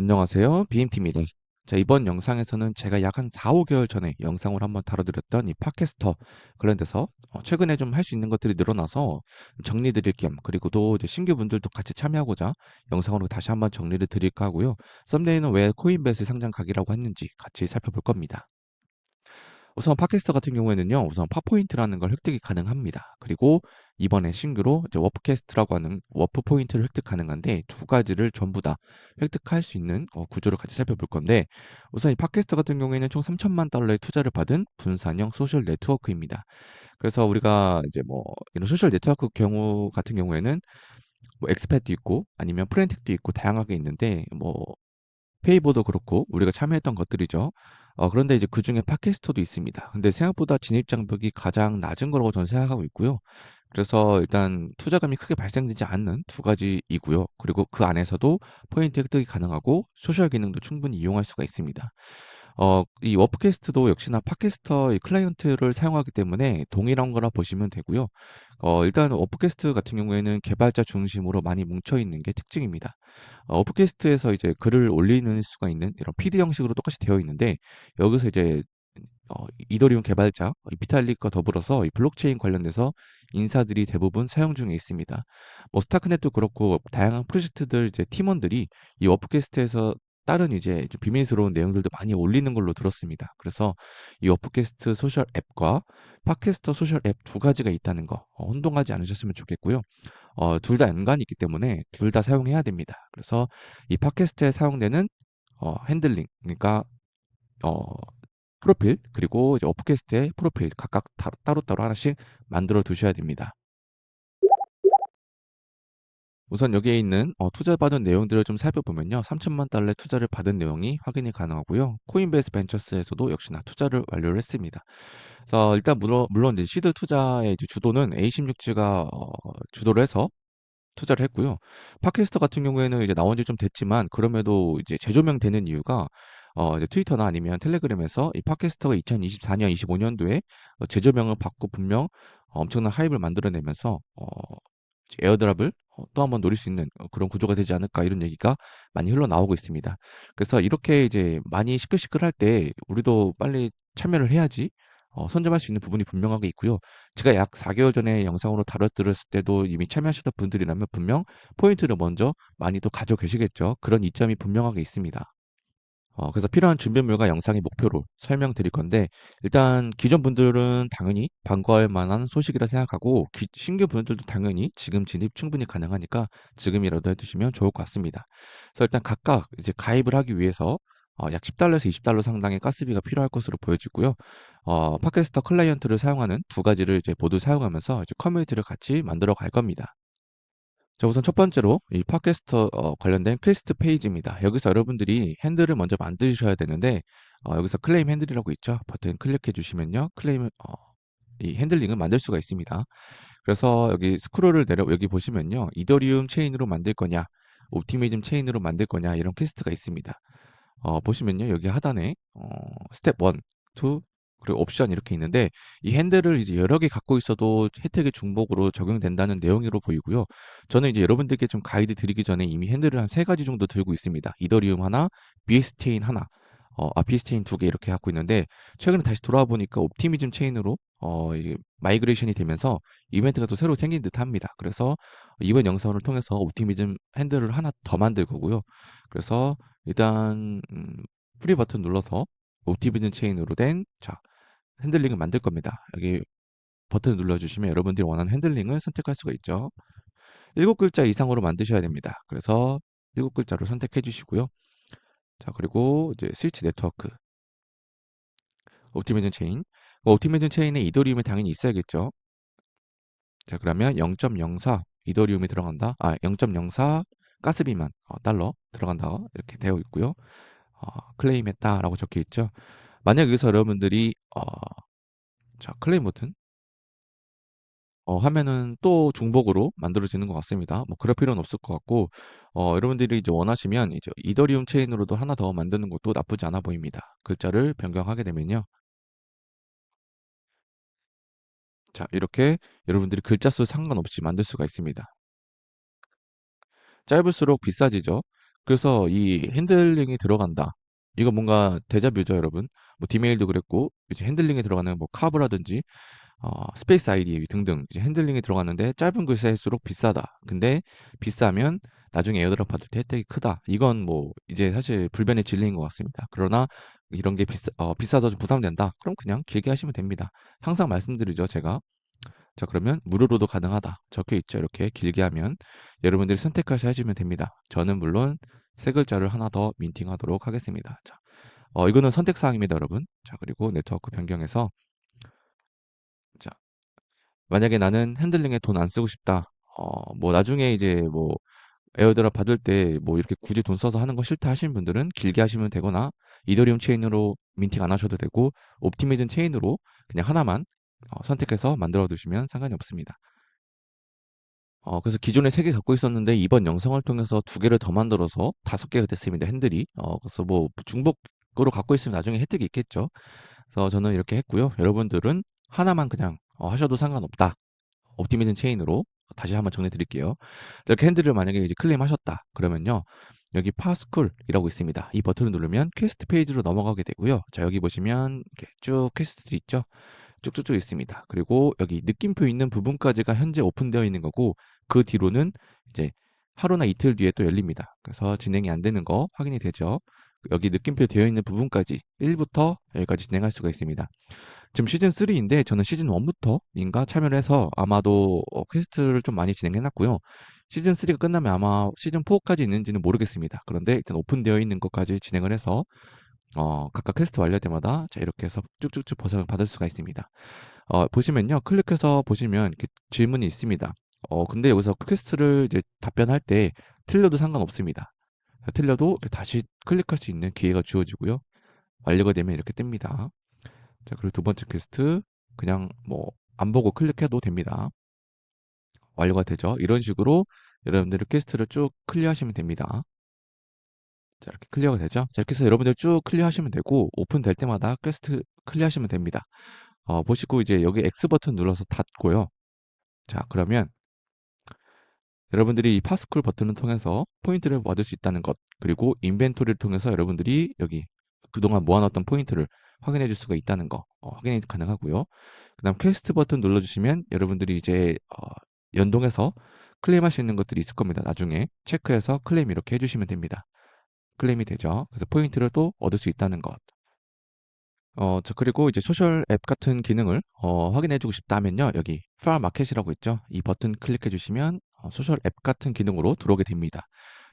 안녕하세요. BMT입니다. 자, 이번 영상에서는 제가 약 한 4, 5개월 전에 영상을 한번 다뤄드렸던 이 팟캐스터 관련돼서 어, 최근에 좀 할 수 있는 것들이 늘어나서 정리 드릴 겸 그리고 또 이제 신규 분들도 같이 참여하고자 영상으로 다시 한번 정리를 드릴까 하고요. 썸네일은 왜 코인베이스 상장 각이라고 했는지 같이 살펴볼 겁니다. 우선 팟캐스터 같은 경우에는요, 우선 팟포인트라는 걸 획득이 가능합니다. 그리고 이번에 신규로 이제 워프캐스트라고 하는 워프 포인트를 획득 가능한데 두 가지를 전부 다 획득할 수 있는 어, 구조를 같이 살펴볼 건데 우선 이 팟캐스터 같은 경우에는 총 3천만 달러의 투자를 받은 분산형 소셜 네트워크입니다. 그래서 우리가 이제 뭐 이런 소셜 네트워크 경우 같은 경우에는 뭐 엑스팻도 있고 아니면 프렌틱도 있고 다양하게 있는데 뭐 페이보도 그렇고 우리가 참여했던 것들이죠. 어 그런데 이제 그 중에 팟캐스터도 있습니다. 근데 생각보다 진입 장벽이 가장 낮은 거라고 저는 생각하고 있고요. 그래서 일단 투자금이 크게 발생되지 않는 두 가지이고요. 그리고 그 안에서도 포인트 획득이 가능하고 소셜 기능도 충분히 이용할 수가 있습니다. 어, 이 워프캐스트도 역시나 팟캐스터 이 클라이언트를 사용하기 때문에 동일한 거라 보시면 되고요. 어, 일단 워프캐스트 같은 경우에는 개발자 중심으로 많이 뭉쳐 있는 게 특징입니다. 어, 워프캐스트에서 이제 글을 올리는 수가 있는 이런 피드 형식으로 똑같이 되어 있는데 여기서 이제 어, 이더리움 개발자 비탈릭과 더불어서 이 블록체인 관련돼서 인사들이 대부분 사용 중에 있습니다. 뭐 스타크넷도 그렇고 다양한 프로젝트들 이제 팀원들이 이 워프캐스트에서 다른 이제 좀 비밀스러운 내용들도 많이 올리는 걸로 들었습니다. 그래서 이 워프캐스트 소셜 앱과 팟캐스터 소셜 앱 두 가지가 있다는 거 어, 혼동하지 않으셨으면 좋겠고요. 어, 둘 다 연관이 있기 때문에 둘 다 사용해야 됩니다. 그래서 이 팟캐스트에 사용되는 어, 핸들링, 그러니까 어, 프로필 그리고 이제 워프캐스트의 프로필 각각 따로 따로 하나씩 만들어 두셔야 됩니다. 우선 여기에 있는 어, 투자받은 내용들을 좀 살펴보면요. 3천만 달러의 투자를 받은 내용이 확인이 가능하고요. 코인베이스 벤처스에서도 역시나 투자를 완료를 했습니다. 그래서 일단 물론, 물론 이제 시드 투자의 이제 주도는 A16G가 어, 주도를 해서 투자를 했고요. 팟캐스터 같은 경우에는 이제 나온 지 좀 됐지만 그럼에도 이제 재조명되는 이유가 어, 이제 트위터나 아니면 텔레그램에서 이 팟캐스터가 2024년, 25년도에 어, 재조명을 받고 분명 엄청난 하입을 만들어내면서 어, 에어드랍을 어, 또 한번 노릴 수 있는 어, 그런 구조가 되지 않을까 이런 얘기가 많이 흘러나오고 있습니다. 그래서 이렇게 이제 많이 시끌시끌할 때 우리도 빨리 참여를 해야지 어, 선점할 수 있는 부분이 분명하게 있고요. 제가 약 4개월 전에 영상으로 다뤄드렸을 때도 이미 참여하셨던 분들이라면 분명 포인트를 먼저 많이 또 가져 계시겠죠. 그런 이점이 분명하게 있습니다. 어, 그래서 필요한 준비물과 영상의 목표로 설명드릴 건데 일단 기존 분들은 당연히 반가워할 만한 소식이라 생각하고 기, 신규 분들도 당연히 지금 진입 충분히 가능하니까 지금이라도 해두시면 좋을 것 같습니다. 그래서 일단 각각 이제 가입을 하기 위해서 어, 약 10달러에서 20달러 상당의 가스비가 필요할 것으로 보여지고요. 어, 팟캐스터 클라이언트를 사용하는 두 가지를 이제 모두 사용하면서 이제 커뮤니티를 같이 만들어 갈 겁니다. 자, 우선 첫 번째로 이 팟캐스터 어, 관련된 퀘스트 페이지입니다. 여기서 여러분들이 핸들을 먼저 만드셔야 되는데 어, 여기서 클레임 핸들이라고 있죠. 버튼 클릭해 주시면요. 클레임 어, 이 핸들링을 만들 수가 있습니다. 그래서 여기 스크롤을 내려 여기 보시면요. 이더리움 체인으로 만들 거냐, 옵티미즘 체인으로 만들 거냐 이런 퀘스트가 있습니다. 어, 보시면요. 여기 하단에 어, 스텝 1, 2, 그리고 옵션 이렇게 있는데 이 핸들을 이제 여러 개 갖고 있어도 혜택의 중복으로 적용된다는 내용으로 보이고요. 저는 이제 여러분들께 좀 가이드 드리기 전에 이미 핸들을 한 세 가지 정도 들고 있습니다. 이더리움 하나, BS 체인 하나, 어, 아, BS 체인 두 개 이렇게 갖고 있는데 최근에 다시 돌아와 보니까 옵티미즘 체인으로 어, 마이그레이션이 되면서 이벤트가 또 새로 생긴 듯 합니다. 그래서 이번 영상을 통해서 옵티미즘 핸들을 하나 더 만들 거고요. 그래서 일단 음, 프리 버튼 눌러서 옵티미즘 체인으로 된 자, 핸들링을 만들 겁니다. 여기 버튼 눌러주시면 여러분들이 원하는 핸들링을 선택할 수가 있죠. 일곱 글자 이상으로 만드셔야 됩니다. 그래서 일곱 글자로 선택해 주시고요. 자, 그리고 이제 스위치 네트워크. 옵티미즘 체인. 옵티미즘 체인에 이더리움이 당연히 있어야겠죠. 자, 그러면 0.04 이더리움이 들어간다. 아, 0.04 가스비만 어, 달러 들어간다. 이렇게 되어 있고요. 어, 클레임했다라고 적혀 있죠. 만약 여기서 여러분들이 어, 자 클레임 버튼 어, 하면은 또 중복으로 만들어지는 것 같습니다. 뭐 그럴 필요는 없을 것 같고 어, 여러분들이 이제 원하시면 이제 이더리움 체인으로도 하나 더 만드는 것도 나쁘지 않아 보입니다. 글자를 변경하게 되면요. 자 이렇게 여러분들이 글자 수 상관없이 만들 수가 있습니다. 짧을수록 비싸지죠. 그래서 이 핸들링이 들어간다. 이거 뭔가 데자뷰죠, 여러분. 뭐 디메일도 그랬고 이제 핸들링에 들어가는 뭐 카브라든지 어, 스페이스 아이디 등등 이제 핸들링이 들어가는데 짧은 글씨일수록 비싸다. 근데 비싸면 나중에 에어드랍 받을 때 혜택이 크다. 이건 뭐 이제 사실 불변의 진리인 것 같습니다. 그러나 이런 게 비싸, 어, 비싸서 좀 부담된다. 그럼 그냥 길게 하시면 됩니다. 항상 말씀드리죠, 제가. 자, 그러면 무료로도 가능하다. 적혀 있죠. 이렇게 길게 하면 여러분들이 선택하셔 하시면 됩니다. 저는 물론 세 글자를 하나 더 민팅하도록 하겠습니다. 자, 어, 이거는 선택 사항입니다, 여러분. 자, 그리고 네트워크 변경해서 자, 만약에 나는 핸들링에 돈 안 쓰고 싶다. 어, 뭐 나중에 이제 뭐 에어드랍 받을 때 뭐 이렇게 굳이 돈 써서 하는 거 싫다 하시는 분들은 길게 하시면 되거나 이더리움 체인으로 민팅 안 하셔도 되고 옵티미즘 체인으로 그냥 하나만 어, 선택해서 만들어 두시면 상관이 없습니다. 어, 그래서 기존에 세 개 갖고 있었는데 이번 영상을 통해서 두 개를 더 만들어서 다섯 개가 됐습니다. 핸들이. 어, 그래서 뭐 중복으로 갖고 있으면 나중에 혜택이 있겠죠. 그래서 저는 이렇게 했고요. 여러분들은 하나만 그냥 어, 하셔도 상관없다. 옵티미즘 체인으로 다시 한번 정리 드릴게요. 이렇게 핸들을 만약에 이제 클레임하셨다. 그러면요. 여기 파스쿨이라고 있습니다. 이 버튼을 누르면 퀘스트 페이지로 넘어가게 되고요. 자, 여기 보시면 이렇게 쭉 퀘스트들이 있죠. 쭉쭉쭉 있습니다. 그리고 여기 느낌표 있는 부분까지가 현재 오픈되어 있는 거고 그 뒤로는 이제 하루나 이틀 뒤에 또 열립니다. 그래서 진행이 안 되는 거 확인이 되죠. 여기 느낌표 되어 있는 부분까지 1부터 여기까지 진행할 수가 있습니다. 지금 시즌 3인데 저는 시즌 1부터 인가 참여를 해서 아마도 어, 퀘스트를 좀 많이 진행해 놨고요. 시즌 3가 끝나면 아마 시즌 4까지 있는지는 모르겠습니다. 그런데 일단 오픈되어 있는 것까지 진행을 해서 어, 각각 퀘스트 완료 때마다 자 이렇게 해서 쭉쭉쭉 보상을 받을 수가 있습니다. 어, 보시면요. 클릭해서 보시면 질문이 있습니다. 어, 근데 여기서 퀘스트를 이제 답변할 때 틀려도 상관없습니다. 틀려도 다시 클릭할 수 있는 기회가 주어지고요. 완료가 되면 이렇게 뜹니다. 자, 그리고 두 번째 퀘스트 그냥 뭐 안 보고 클릭해도 됩니다. 완료가 되죠. 이런 식으로 여러분들이 퀘스트를 쭉 클리어하시면 됩니다. 자, 이렇게 클리어가 되죠. 자, 이렇게 해서 여러분들 쭉 클리어하시면 되고 오픈될 때마다 퀘스트 클리어하시면 됩니다. 어, 보시고 이제 여기 X 버튼 눌러서 닫고요. 자, 그러면 여러분들이 이 파스쿨 버튼을 통해서 포인트를 얻을 수 있다는 것 그리고 인벤토리를 통해서 여러분들이 여기 그동안 모아놨던 포인트를 확인해 줄 수가 있다는 거 어, 확인이 가능하고요. 그 다음 퀘스트 버튼 눌러주시면 여러분들이 이제 어, 연동해서 클레임할 수 있는 것들이 있을 겁니다. 나중에 체크해서 클레임 이렇게 해주시면 됩니다. 클레임이 되죠. 그래서 포인트를 또 얻을 수 있다는 것. 어, 저 그리고 이제 소셜 앱 같은 기능을 어, 확인해 주고 싶다면요. 여기 파일 마켓이라고 있죠. 이 버튼 클릭해 주시면 어, 소셜 앱 같은 기능으로 들어오게 됩니다.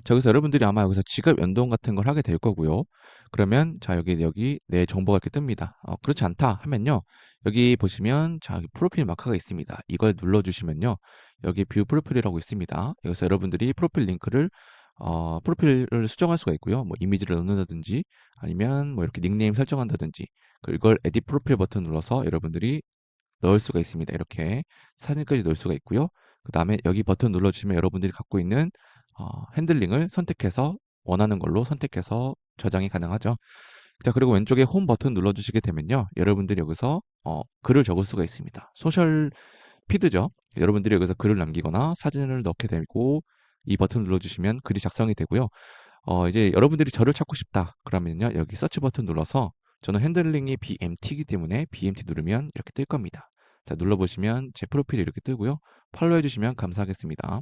자, 여기서 여러분들이 아마 여기서 지갑 연동 같은 걸 하게 될 거고요. 그러면 자, 여기 여기 내 정보가 이렇게 뜹니다. 어, 그렇지 않다 하면요. 여기 보시면 자, 여기 프로필 마크가 있습니다. 이걸 눌러 주시면요. 여기 뷰 프로필이라고 있습니다. 여기서 여러분들이 프로필 링크를 어, 프로필을 수정할 수가 있고요. 뭐 이미지를 넣는다든지 아니면 뭐 이렇게 닉네임 설정한다든지 그걸 에디 프로필 버튼 눌러서 여러분들이 넣을 수가 있습니다. 이렇게 사진까지 넣을 수가 있고요. 그 다음에 여기 버튼 눌러주시면 여러분들이 갖고 있는 어, 핸들링을 선택해서 원하는 걸로 선택해서 저장이 가능하죠. 자, 그리고 왼쪽에 홈 버튼 눌러주시게 되면요. 여러분들이 여기서 어, 글을 적을 수가 있습니다. 소셜 피드죠. 여러분들이 여기서 글을 남기거나 사진을 넣게 되고 이 버튼 눌러주시면 글이 작성이 되고요. 어, 이제 여러분들이 저를 찾고 싶다. 그러면요. 여기 서치 버튼 눌러서 저는 핸들링이 BMT이기 때문에 BMT 누르면 이렇게 뜰 겁니다. 자, 눌러보시면 제 프로필이 이렇게 뜨고요. 팔로우 해주시면 감사하겠습니다.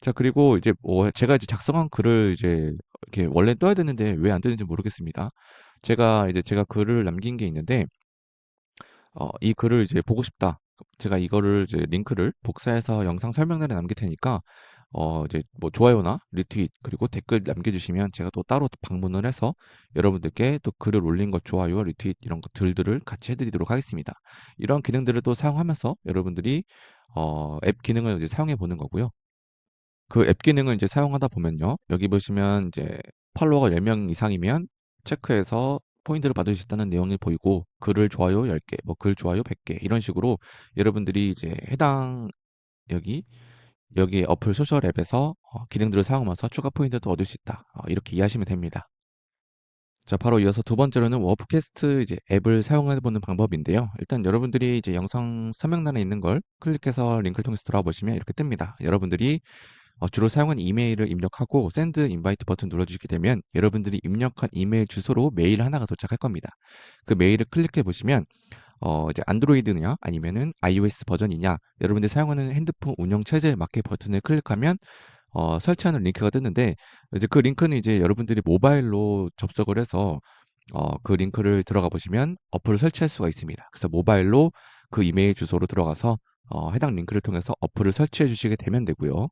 자, 그리고 이제 뭐 제가 이제 작성한 글을 이제 이렇게 원래 떠야 되는데 왜 안 뜨는지 모르겠습니다. 제가 이제 제가 글을 남긴 게 있는데 어, 이 글을 이제 보고 싶다. 제가 이거를 이제 링크를 복사해서 영상 설명란에 남길 테니까 어, 이제 뭐 좋아요나 리트윗 그리고 댓글 남겨주시면 제가 또 따로 방문을 해서 여러분들께 또 글을 올린 것 좋아요, 리트윗 이런 것들들을 같이 해드리도록 하겠습니다. 이런 기능들을 또 사용하면서 여러분들이 어, 앱 기능을 이제 사용해 보는 거고요. 그 앱 기능을 이제 사용하다 보면요. 여기 보시면 이제 팔로워가 10명 이상이면 체크해서 포인트를 받을 수 있다는 내용이 보이고 글을 좋아요 10개, 뭐 글 좋아요 100개 이런 식으로 여러분들이 이제 해당 여기 여기 어플 소셜 앱에서 어, 기능들을 사용하면서 추가 포인트도 얻을 수 있다. 어, 이렇게 이해하시면 됩니다. 자, 바로 이어서 두 번째로는 워프캐스트 이제 앱을 사용해 보는 방법인데요. 일단 여러분들이 이제 영상 설명란에 있는 걸 클릭해서 링크를 통해서 들어와 보시면 이렇게 뜹니다. 여러분들이 어, 주로 사용하는 이메일을 입력하고 샌드 인바이트 버튼 눌러주시게 되면 여러분들이 입력한 이메일 주소로 메일 하나가 도착할 겁니다. 그 메일을 클릭해 보시면 어, 이제 안드로이드냐 아니면은 iOS 버전이냐 여러분들이 사용하는 핸드폰 운영 체제에 맞게 버튼을 클릭하면 어, 설치하는 링크가 뜨는데 이제 그 링크는 이제 여러분들이 모바일로 접속을 해서 어, 그 링크를 들어가 보시면 어플을 설치할 수가 있습니다. 그래서 모바일로 그 이메일 주소로 들어가서 어, 해당 링크를 통해서 어플을 설치해 주시게 되면 되고요.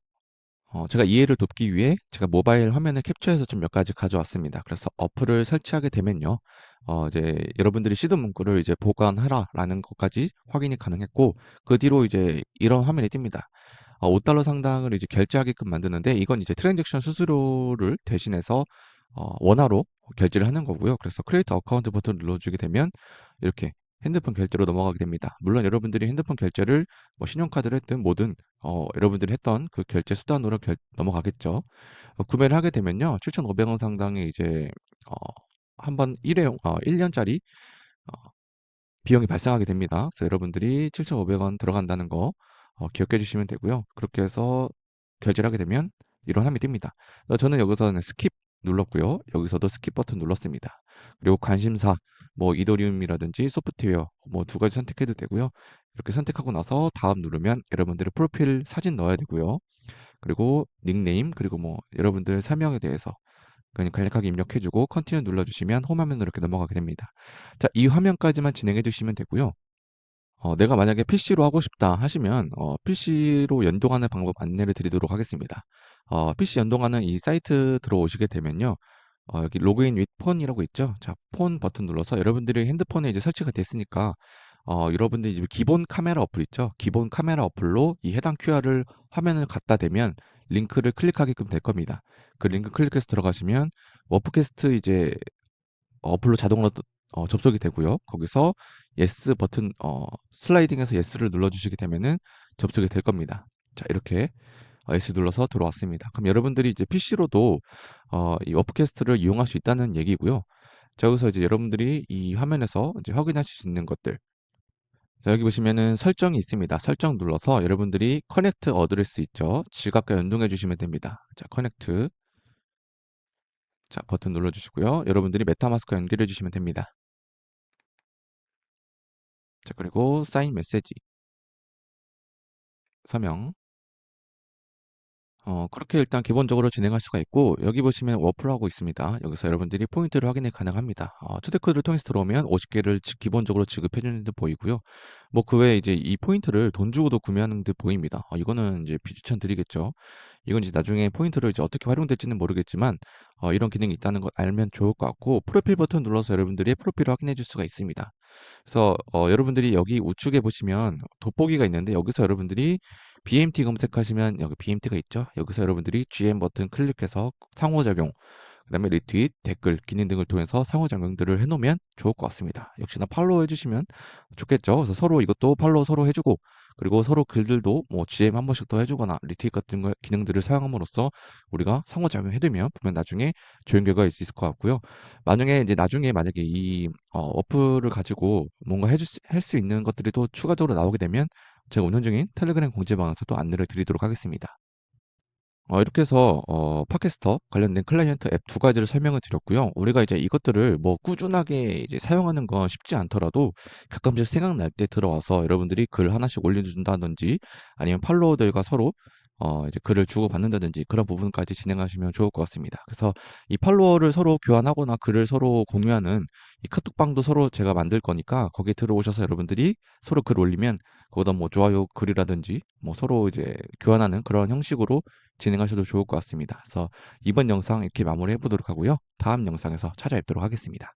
어, 제가 이해를 돕기 위해 제가 모바일 화면을 캡처해서 좀 몇 가지 가져왔습니다. 그래서 어플을 설치하게 되면요. 어, 이제 여러분들이 시드 문구를 이제 보관하라라는 것까지 확인이 가능했고 그 뒤로 이제 이런 화면이 뜹니다. 어, 5달러 상당을 이제 결제하게끔 만드는데 이건 이제 트랜잭션 수수료를 대신해서 어, 원화로 결제를 하는 거고요. 그래서 크리에이터 어카운트 버튼 눌러주게 되면 이렇게 핸드폰 결제로 넘어가게 됩니다. 물론 여러분들이 핸드폰 결제를 뭐 신용카드를 했든 뭐든 어, 여러분들이 했던 그 결제 수단으로 결, 넘어가겠죠. 어, 구매를 하게 되면요. 7,500원 상당의 이제 어, 한번 1회 어, 1년짜리 어, 비용이 발생하게 됩니다. 그래서 여러분들이 7,500원 들어간다는 거 어, 기억해 주시면 되고요. 그렇게 해서 결제를 하게 되면 이런 화면이 뜹니다. 저는 여기서는 스킵 눌렀고요. 여기서도 스킵 버튼 눌렀습니다. 그리고 관심사, 뭐 이더리움이라든지 소프트웨어 뭐 두 가지 선택해도 되고요. 이렇게 선택하고 나서 다음 누르면 여러분들의 프로필 사진 넣어야 되고요. 그리고 닉네임 그리고 뭐 여러분들 설명에 대해서 그냥 간략하게 입력해주고 컨티뉴 눌러주시면 홈 화면으로 이렇게 넘어가게 됩니다. 자, 이 화면까지만 진행해 주시면 되고요. 어, 내가 만약에 PC로 하고 싶다 하시면 어, PC로 연동하는 방법 안내를 드리도록 하겠습니다. 어, PC 연동하는 이 사이트 들어오시게 되면요. 어, 여기 로그인 윗 폰이라고 있죠. 자, 폰 버튼 눌러서 여러분들이 핸드폰에 이제 설치가 됐으니까 어, 여러분들이 이제 기본 카메라 어플 있죠. 기본 카메라 어플로 이 해당 QR을 화면을 갖다 대면 링크를 클릭하게끔 될 겁니다. 그 링크 클릭해서 들어가시면 워프캐스트 이제 어플로 자동으로 어, 접속이 되고요. 거기서 예스 버튼 어, 슬라이딩해서 예스를 눌러주시게 되면은 접속이 될 겁니다. 자 이렇게 어, 예스 눌러서 들어왔습니다. 그럼 여러분들이 이제 PC로도 어, 이 워프캐스트를 이용할 수 있다는 얘기고요. 자 여기서 이제 여러분들이 이 화면에서 이제 확인하실 수 있는 것들 자, 여기 보시면은 설정이 있습니다. 설정 눌러서 여러분들이 커넥트 어드레스 있죠. 지갑과 연동해 주시면 됩니다. 자, 커넥트. 자, 버튼 눌러 주시고요. 여러분들이 메타마스크 연결해 주시면 됩니다. 자, 그리고 사인 메시지. 서명. 어, 그렇게 일단 기본적으로 진행할 수가 있고 여기 보시면 워플하고 있습니다. 여기서 여러분들이 포인트를 확인이 가능합니다. 어, 초대코드를 통해서 들어오면 50개를 기본적으로 지급해 주는 듯 보이고요. 뭐 그 외에 이제 이 포인트를 돈 주고도 구매하는 듯 보입니다. 어, 이거는 이제 비추천 드리겠죠. 이건 이제 나중에 포인트를 이제 어떻게 활용될지는 모르겠지만 어, 이런 기능이 있다는 걸 알면 좋을 것 같고 프로필 버튼 눌러서 여러분들이 프로필을 확인해 줄 수가 있습니다. 그래서 어, 여러분들이 여기 우측에 보시면 돋보기가 있는데 여기서 여러분들이 BMT 검색하시면 여기 BMT가 있죠. 여기서 여러분들이 GM 버튼 클릭해서 상호작용, 그 다음에 리트윗, 댓글, 기능 등을 통해서 상호작용들을 해놓으면 좋을 것 같습니다. 역시나 팔로우 해주시면 좋겠죠. 그래서 서로 이것도 팔로우 서로 해주고 그리고 서로 글들도 뭐 GM 한 번씩 더 해주거나 리트윗 같은 거 기능들을 사용함으로써 우리가 상호작용 해두면 보면 나중에 좋은 결과가 있을 것 같고요. 만약에 이제 나중에 만약에 이 어, 어플을 가지고 뭔가 해줄 할수 있는 것들이 또 추가적으로 나오게 되면 제가 운영 중인 텔레그램 공지방에서 또 안내를 드리도록 하겠습니다. 어, 이렇게 해서 어, 팟캐스터 관련된 클라이언트 앱 두 가지를 설명을 드렸고요. 우리가 이제 이것들을 뭐 꾸준하게 이제 사용하는 건 쉽지 않더라도 가끔씩 생각날 때 들어와서 여러분들이 글 하나씩 올려준다든지 아니면 팔로워들과 서로 어, 이제 글을 주고받는다든지 그런 부분까지 진행하시면 좋을 것 같습니다. 그래서 이 팔로워를 서로 교환하거나 글을 서로 공유하는 이 카톡방도 서로 제가 만들 거니까 거기에 들어오셔서 여러분들이 서로 글 올리면 거기다 뭐 좋아요 글이라든지 뭐 서로 이제 교환하는 그런 형식으로 진행하셔도 좋을 것 같습니다. 그래서 이번 영상 이렇게 마무리해 보도록 하고요. 다음 영상에서 찾아뵙도록 하겠습니다.